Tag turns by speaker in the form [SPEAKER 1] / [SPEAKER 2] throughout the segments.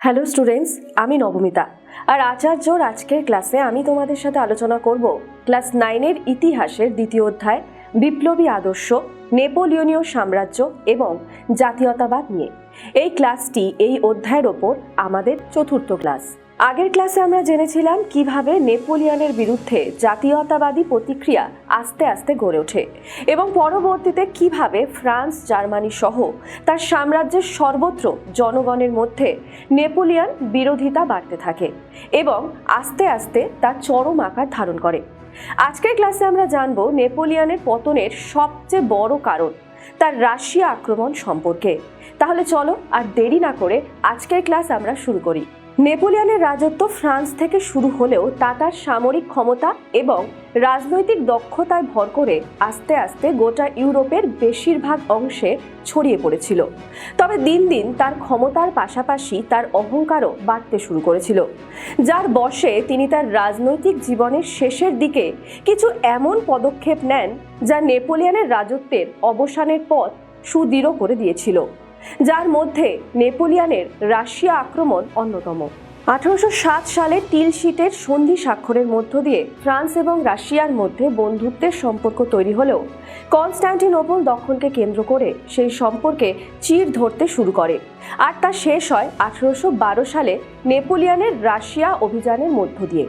[SPEAKER 1] Hello students, আমি নবমিতা। আর আচার্য, আজকের ক্লাসে আমি তোমাদের সাথে আলোচনা করব ক্লাস নাইনের ইতিহাসের দ্বিতীয় অধ্যায়, বিপ্লবী আদর্শ, নেপোলিয়নীয় সাম্রাজ্য এবং জাতীয়তাবাদ নিয়ে। এই ক্লাসটি এই অধ্যায়ের ওপর আমাদের চতুর্থ ক্লাস। আগের ক্লাসে আমরা জেনেছিলাম কীভাবে নেপোলিয়নের বিরুদ্ধে জাতীয়তাবাদী প্রতিক্রিয়া আস্তে আস্তে গড়ে ওঠে এবং পরবর্তীতে কীভাবে ফ্রান্স, জার্মানি সহ তার সাম্রাজ্যের সর্বত্র জনগণের মধ্যে নেপোলিয়ন বিরোধিতা বাড়তে থাকে এবং আস্তে আস্তে তার চরম আকার ধারণ করে। আজকের ক্লাসে আমরা জানব নেপোলিয়নের পতনের সবচেয়ে বড় কারণ, তার রাশিয়া আক্রমণ সম্পর্কে। তাহলে চলো আর দেরি না করে আজকের ক্লাস আমরা শুরু করি। নেপোলিয়নের রাজত্ব ফ্রান্স থেকে শুরু হলেও তা তার সামরিক ক্ষমতা এবং রাজনৈতিক দক্ষতায় ভর করে আস্তে আস্তে গোটা ইউরোপের বেশিরভাগ অংশে ছড়িয়ে পড়েছিল। তবে দিন দিন তার ক্ষমতার পাশাপাশি তার অহংকারও বাড়তে শুরু করেছিল। যার বশে তিনি তার রাজনৈতিক জীবনের শেষের দিকে কিছু এমন পদক্ষেপ নেন যা নেপোলিয়নের রাজত্বের অবসানের পথ সুদৃঢ় করে দিয়েছিল। যার মধ্যে নেপোলিয়ানের রাশিয়া আক্রমণ অন্যতম। আঠারোশো সাত সালে টিলশিটের সন্ধি স্বাক্ষরের মধ্য দিয়ে ফ্রান্স এবং রাশিয়ার মধ্যে বন্ধুত্বের সম্পর্ক তৈরি হলেও কনস্ট্যান্টিনোপল দখলকে কেন্দ্র করে সেই সম্পর্কে চির ধরতে শুরু করে। আর তা শেষ হয় আঠারোশো বারো সালে নেপোলিয়ানের রাশিয়া অভিযানের মধ্য দিয়ে,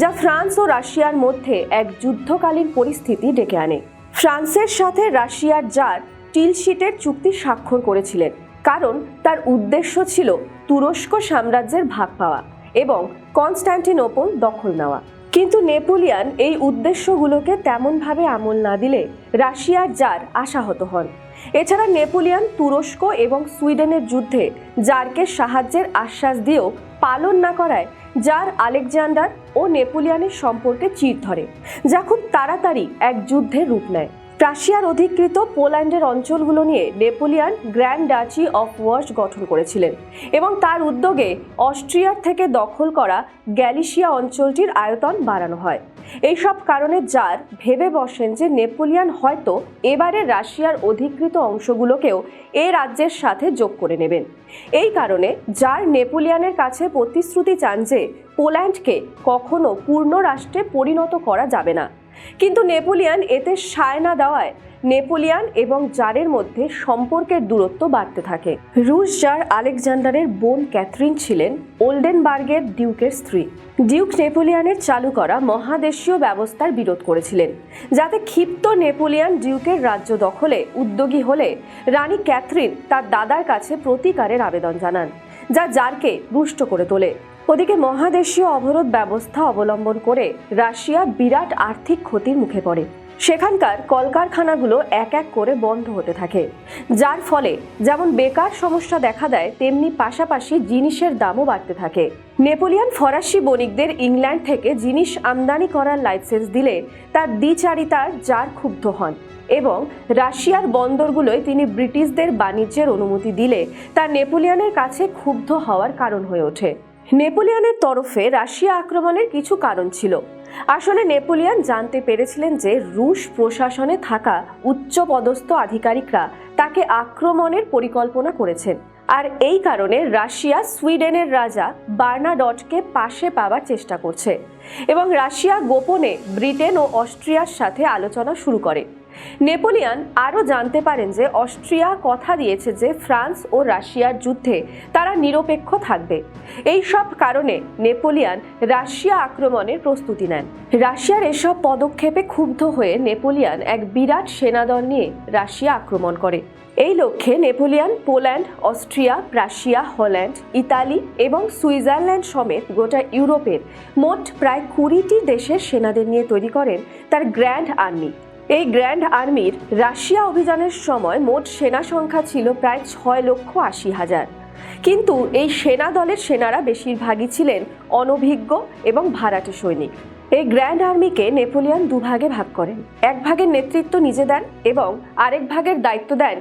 [SPEAKER 1] যা ফ্রান্স ও রাশিয়ার মধ্যে এক যুদ্ধকালীন পরিস্থিতি ডেকে আনে। ফ্রান্সের সাথে রাশিয়ার জার টিলশিটের চুক্তি স্বাক্ষর করেছিলেন, কারণ তার উদ্দেশ্য ছিল তুরস্ক সাম্রাজ্যের ভাগ পাওয়া এবং কনস্ট্যান্টিনোপল দখল নেওয়া। কিন্তু নেপোলিয়ান এই উদ্দেশ্যগুলোকে তেমনভাবে আমল না দিলে রাশিয়ার জার আশাহত হন। এছাড়া নেপোলিয়ান, তুরস্ক এবং সুইডেনের যুদ্ধে জারকে সাহায্যের আশ্বাস দিয়েও পালন না করায় যার আলেকজান্ডার ও নেপোলিয়ানের সম্পর্কে চির ধরে, যা খুব তাড়াতাড়ি এক যুদ্ধের রূপ নেয়। রাশিয়ার অধিকৃত পোল্যান্ডের অঞ্চলগুলো নিয়ে Napoleon grand duchy of Warsaw গঠন করেছিলেন এবং তার উদ্যোগে অস্ট্রিয়ার থেকে দখল করা গ্যালিশিয়া অঞ্চলটির আয়তন বাড়ানো হয়। এইসব কারণে যার ভেবে বসেন যে নেপোলিয়ান হয়তো এবারে রাশিয়ার অধিকৃত অংশগুলোকেও এ রাজ্যের সাথে যোগ করে নেবেন। এই কারণে যার নেপোলিয়ানের কাছে প্রতিশ্রুতি চান যে পোল্যান্ডকে কখনো পূর্ণ রাষ্ট্রে পরিণত করা যাবে না। কিন্তু নেপোলিয়ান এতে সায় না দেওয়ায় নেপোলিয়ান এবং জারের মধ্যে সম্পর্কের দূরত্ব বাড়তে থাকে। রুশ জার আলেকজান্ডারের বোন ক্যাথরিন ছিলেন ওল্ডেনবার্গের ডিউকের স্ত্রী। ডিউক নেপোলিয়ানের চালু করা মহাদেশীয় ব্যবস্থার বিরোধ করেছিলেন, যাতে ক্ষিপ্ত নেপোলিয়ান ডিউকের রাজ্য দখলে উদ্যোগী হলে রানী ক্যাথরিন তার দাদার কাছে প্রতিকারের আবেদন জানান, যা জারকে রুষ্ট করে তোলে। ওদিকে মহাদেশীয় অবরোধ ব্যবস্থা অবলম্বন করে রাশিয়া বিরাট আর্থিক ক্ষতির মুখে পড়ে। সেখানকার কলকারখানাগুলো এক এক করে বন্ধ হতে থাকে। যার ফলে যেমন বেকার সমস্যা দেখা দেয়, তেমনি পাশাপাশি জিনিসের দামও বাড়তে থাকে। নেপোলিয়ান ফরাসি বণিকদের ইংল্যান্ড থেকে জিনিস আমদানি করার লাইসেন্স দিলে তার দ্বিচারিতার যার ক্ষুব্ধ হন এবং রাশিয়ার বন্দরগুলোয় তিনি ব্রিটিশদের বাণিজ্যের অনুমতি দিলে তা নেপোলিয়ানের কাছে ক্ষুব্ধ হওয়ার কারণ হয়ে ওঠে। নেপোলিয়নের তরফে রাশিয়া আক্রমণের কিছু কারণ ছিল। আসলে নেপোলিয়ন জানতে পেরেছিলেন যে রুশ প্রশাসনে থাকা উচ্চপদস্থ আধিকারিকরা তাকে আক্রমণের পরিকল্পনা করেছেন। আর এই কারণে রাশিয়া সুইডেনের রাজা বার্নাডটকে পাশে পাওয়ার চেষ্টা করছে। এবং রাশিয়া গোপনে ব্রিটেন ও অস্ট্রিয়ার সাথে আলোচনা শুরু করে। নেপোলিয়ান আরও জানতে পারেন যে অস্ট্রিয়া কথা দিয়েছে যে ফ্রান্স ও রাশিয়ার যুদ্ধে তারা নিরপেক্ষ থাকবে। এই সব কারণে নেপোলিয়ান রাশিয়া আক্রমণের প্রস্তুতি নেন। রাশিয়ার এসব পদক্ষেপে ক্ষুব্ধ হয়ে নেপোলিয়ান এক বিরাট সেনাদল নিয়ে রাশিয়া আক্রমণ করে। এই লক্ষ্যে Napoleon Poland, Austria, Prussia, Holland, Italy এবং সুইজারল্যান্ড সমেত গোটা ইউরোপের মোট প্রায় কুড়িটি দেশের সেনাদের নিয়ে তৈরি করেন তার গ্র্যান্ড আর্মি। এই গ্র্যান্ড আর্মির রাশিয়া অভিযানের সময় মোট সেনা সংখ্যা ছিল প্রায় ছয় লক্ষ আশি হাজার। কিন্তু এই সেনা দলের সেনারা বেশিরভাগই ছিলেন অনভিজ্ঞ এবং ভাড়াটে সৈনিক। এই গ্র্যান্ড আর্মিকে নেপোলিয়ন দুভাগে ভাগ করেন। এক ভাগের নেতৃত্ব নিজে দেন এবং আরেক ভাগের দায়িত্ব দেন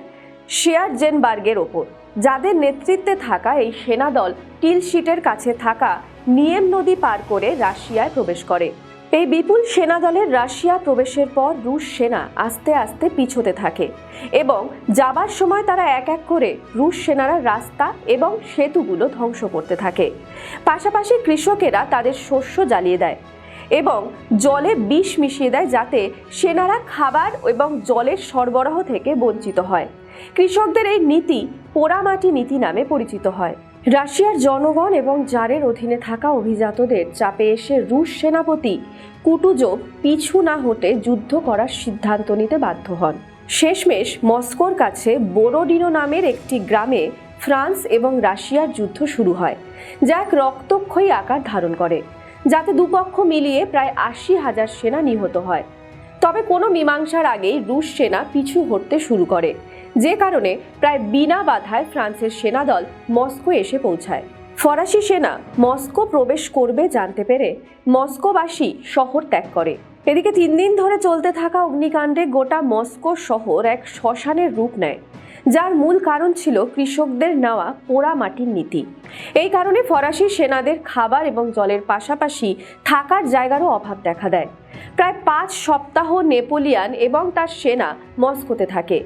[SPEAKER 1] শেয়ার জেনবার্গের ওপর। যাদের নেতৃত্বে থাকা এই সেনা দল টিলশিটের কাছে থাকা নিয়েম নদী পার করে রাশিয়ায় প্রবেশ করে। এই বিপুল সেনা দলের রাশিয়া প্রবেশের পর রুশ সেনা আস্তে আস্তে পিছোতে থাকে এবং যাবার সময় তারা এক এক করে রুশ সেনারা রাস্তা এবং সেতুগুলো ধ্বংস করতে থাকে। পাশাপাশি কৃষকেরা তাদের শস্য জ্বালিয়ে দেয় এবং জলে বিষ মিশিয়ে দেয় যাতে সেনারা খাবার এবং জলের সরবরাহ থেকে বঞ্চিত হয়। কৃষকদের এই নীতি পোড়ামাটি নীতি নামে পরিচিত হয়। রাশিয়ার জনগণ এবং জারের অধীনে থাকা অভিজাতদের চাপে এসে রুশ সেনাপতি কুটুজোভ পিছু না হটে যুদ্ধ করার সিদ্ধান্ত নিতে বাধ্য হন। শেষমেশ মস্কোর কাছে বোরোডিনো নামের একটি গ্রামে ফ্রান্স এবং রাশিয়ার যুদ্ধ শুরু হয়, যা এক রক্তক্ষয়ী আকার ধারণ করে, যাতে দুপক্ষ মিলিয়ে প্রায় আশি হাজার সেনা নিহত হয়। তবে কোনো মীমাংসার আগেই রুশ সেনা পিছু হটতে শুরু করে যে কারণে প্রায় বিনা বাধায় ফ্রান্সের সেনাদল মস্কো এসে পৌঁছায়। ফরাসি সেনা মস্কো প্রবেশ করবে জানতে পেরে মস্কোবাসী শহর ত্যাগ করে। এদিকে তিন দিন ধরে চলতে থাকা অগ্নিকাণ্ডে গোটা মস্কো শহর এক শ্মশানের রূপ নেয়। যার মূল কারণ ছিল কৃষকদের নেওয়া পোড়া মাটির নীতি। এই কারণে ফরাসি সেনাদের খাবার এবং জলের পাশাপাশি থাকার জায়গারও অভাব দেখা দেয়। প্রায় পাঁচ সপ্তাহ নেপোলিয়ান এবং তার সেনা মস্কোতে থাকে।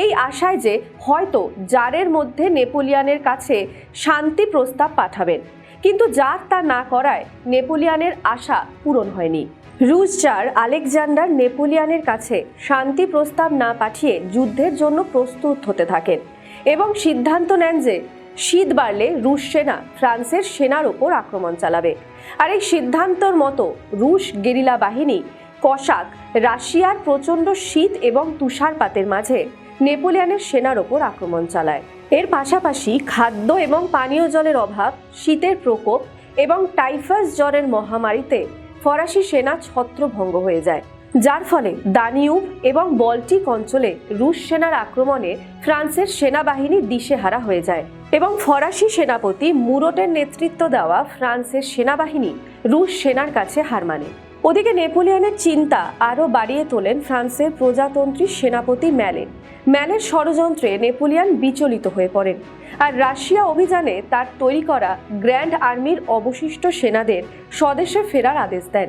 [SPEAKER 1] এই আশায় যে হয়তো জারের মধ্যে নেপোলিয়ানের কাছে শান্তি প্রস্তাব পাঠাবেন, কিন্তু জার তা না করায় নেপোলিয়ানের আশা পূরণ হয়নি। রুশ জার আলেকজান্ডার নেপোলিয়ানের কাছে শান্তি প্রস্তাব না পাঠিয়ে যুদ্ধের জন্য প্রস্তুত হতে থাকেন এবং সিদ্ধান্ত নেন যে শীত বাড়লে রুশ সেনা ফ্রান্সের সেনার ওপর আক্রমণ চালাবে। আর এই সিদ্ধান্তর মতো রুশ গেরিলা বাহিনী, কসাক, রাশিয়ার প্রচণ্ড শীত এবং তুষারপাতের মাঝে নেপোলিয়ানের সেনার ওপর আক্রমণ চালায়। এর পাশাপাশি খাদ্য এবং পানীয় জলের অভাব, শীতের প্রকোপ এবং টাইফাস জ্বরের মহামারীতে ফরাসি সেনা ছত্রভঙ্গ হয়ে যায়, যার ফলে দানিউব এবং বল্টিক অঞ্চলে রুশ সেনার আক্রমণে ফ্রান্সের সেনাবাহিনী দিশেহারা হয়ে যায় এবং ফরাসি সেনাপতি মুরটের নেতৃত্ব দেওয়া ফ্রান্সের সেনাবাহিনী রুশ সেনার কাছে হার মানে। ওদিকে নেপোলিয়নের চিন্তা আরও বাড়িয়ে তোলেন ফ্রান্সের প্রজাতন্ত্রী সেনাপতি ম্যালেন। ম্যালের ষড়যন্ত্রে নেপোলিয়ান বিচলিত হয়ে পড়েন। আর রাশিয়া অভিযানে তার তৈরি করা গ্র্যান্ড আর্মির অবশিষ্ট সেনাদের স্বদেশে ফেরার আদেশ দেন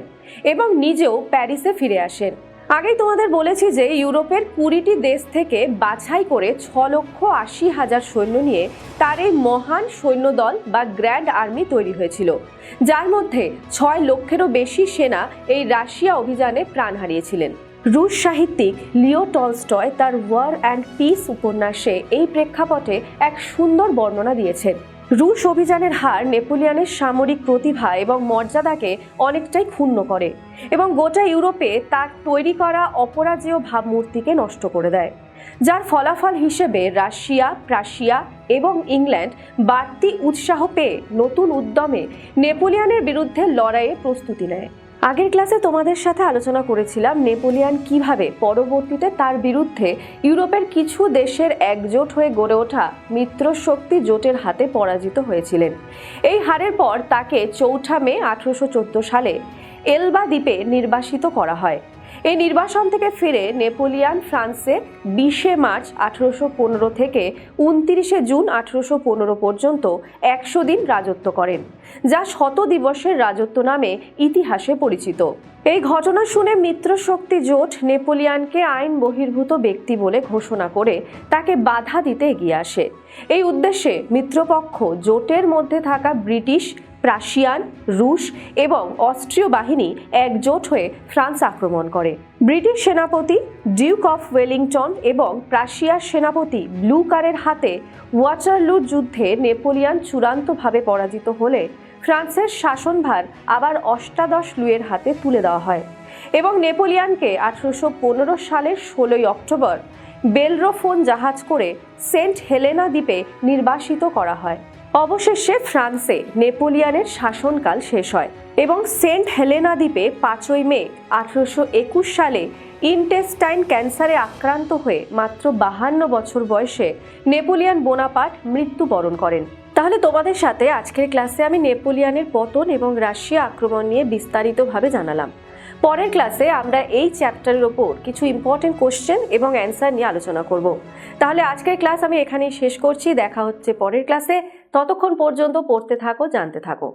[SPEAKER 1] এবং নিজেও প্যারিসে ফিরে আসেন। আগেই তোমাদের বলেছি যে ইউরোপের কুড়িটি দেশ থেকে বাছাই করে ছ লক্ষ আশি হাজার সৈন্য নিয়ে তার এই মহান সৈন্যদল বা গ্র্যান্ড আর্মি তৈরি হয়েছিল, যার মধ্যে ছয় লক্ষেরও বেশি সেনা এই রাশিয়া অভিযানে প্রাণ হারিয়েছিলেন। রুশ সাহিত্যিক লিও টলস্টয় তার ওয়ার অ্যান্ড পিস উপন্যাসে এই প্রেক্ষাপটে এক সুন্দর বর্ণনা দিয়েছেন। রুশ অভিযানের হার নেপোলিয়ানের সামরিক প্রতিভা এবং মর্যাদাকে অনেকটাই ক্ষুণ্ণ করে এবং গোটা ইউরোপে তার তৈরি করা অপরাজেয় ভাবমূর্তিকে নষ্ট করে দেয়। যার ফলাফল হিসেবে রাশিয়া, প্রাশিয়া এবং ইংল্যান্ড বাড়তি উৎসাহ পেয়ে নতুন উদ্যমে নেপোলিয়ানের বিরুদ্ধে লড়াইয়ে প্রস্তুতি নেয়। আগের ক্লাসে তোমাদের সাথে আলোচনা করেছিলাম নেপোলিয়ান কীভাবে পরবর্তীতে তার বিরুদ্ধে ইউরোপের কিছু দেশের একজোট হয়ে গড়ে ওঠা মিত্র শক্তি জোটের হাতে পরাজিত হয়েছিলেন। এই হারের পর তাকে চৌঠা মে আঠারোশো চোদ্দ সালে এলবা দ্বীপে নির্বাসিত করা হয়। এই নির্বাসন থেকে ফিরে নেপোলিয়ান, ফ্রান্সে বিশে মার্চ আঠারোশো পনেরো থেকে উনতিরিশে জুন আঠারোশো পনেরো পর্যন্ত একশো দিন রাজত্ব করেন, যা শত দিবসের রাজত্ব নামে ইতিহাসে পরিচিত। এই ঘটনা শুনে মিত্র শক্তি জোট নেপোলিয়ানকে আইন বহির্ভূত ব্যক্তি বলে ঘোষণা করে তাকে বাধা দিতে এগিয়ে আসে। এই উদ্দেশ্যে মিত্রপক্ষ জোটের মধ্যে থাকা ব্রিটিশ প্রাশিয়ান রুশ এবং অস্ট্রীয় বাহিনী একজোট হয়ে ফ্রান্স আক্রমণ করে। ব্রিটিশ সেনাপতি ডিউক অফ ওয়েলিংটন এবং প্রাশিয়ার সেনাপতি ব্লু কারের হাতে ওয়াটারলুর যুদ্ধে নেপোলিয়ান চূড়ান্তভাবে পরাজিত হলে ফ্রান্সের শাসনভার আবার অষ্টাদশ লুয়ের হাতে তুলে দেওয়া হয় এবং নেপোলিয়ানকে আঠারোশো পনেরো সালের ষোলোই অক্টোবর বেলরোফোন জাহাজ করে সেন্ট হেলেনা দ্বীপে নির্বাসিত করা হয়। অবশেষে ফ্রান্সে নেপোলিয়ানের শাসনকাল শেষ হয় এবং সেন্ট হেলেনা দ্বীপে পাঁচই মে আঠারোশো একুশ সালে ইনটেস্টাইন ক্যান্সারে আক্রান্ত হয়ে মাত্র বাহান্ন বছর বয়সে নেপোলিয়ান বোনাপাট মৃত্যুবরণ করেন। তাহলে তোমাদের সাথে আজকের ক্লাসে আমি নেপোলিয়ানের পতন এবং রাশিয়া আক্রমণ নিয়ে বিস্তারিতভাবে জানালাম। পরের ক্লাসে আমরা এই চ্যাপ্টারের ওপর কিছু ইম্পর্টেন্ট কোশ্চেন এবং অ্যান্সার নিয়ে আলোচনা করব। তাহলে আজকের ক্লাস আমি এখানেই শেষ করছি। দেখা হচ্ছে পরের ক্লাসে। ততক্ষণ পর্যন্ত পড়তে থাকো জানতে থাকো।